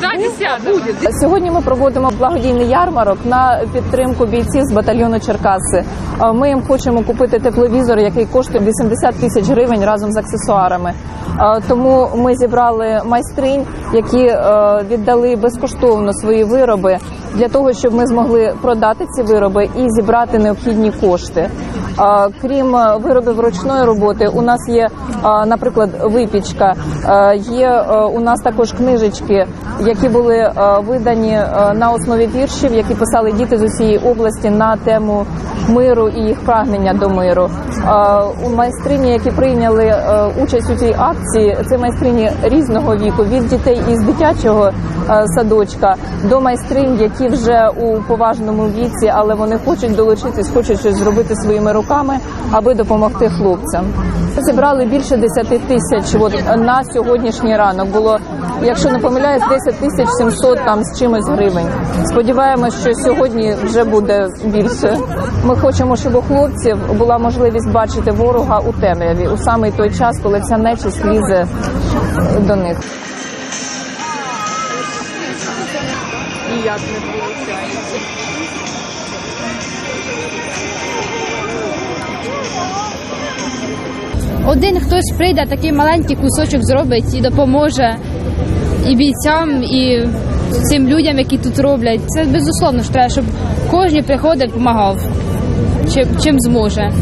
Да, десятого. Сьогодні ми проводимо благодійний ярмарок на підтримку бійців з батальйону Черкаси. Е, Ми їм хочемо купити тепловізор, який коштує 80 тисяч гривень разом з аксесуарами. Е, Тому ми зібрали майстринь, які е, віддали безкоштовно свої вироби для того, щоб ми змогли продати ці вироби і зібрати необхідні кошти. Крім е, виробів ручної роботи, у нас є, наприклад, випічка, е, є е, у нас також книжечки, які були видані на основі віршів, які писали діти з усієї області на тему миру і їх прагнення до миру. У майстрині, які прийняли участь у цій акції, це майстрині різного віку, від дітей із дитячого садочка до майстринь, які вже у поважному віці, але вони хочуть долучитись, хочуть щось зробити своїми руками, аби допомогти хлопцям. Зібрали більше 10 тисяч. От на сьогоднішній ранок було, якщо не помиляюсь, 10 тисяч 700 там з чимось гривень. Сподіваємось, що сьогодні вже буде більше. Ми хочемо, щоб у хлопців була можливість бачити ворога у темряві у самий той час, коли ця нечисть лізе е, до них. Ніяк не виходить. Один хтось прийде, такий маленький кусочок зробить і допоможе і бійцям, і цим людям, які тут роблять. Це безусловно ж треба, щоб кожен приходив, допомагав, чим, чим зможе.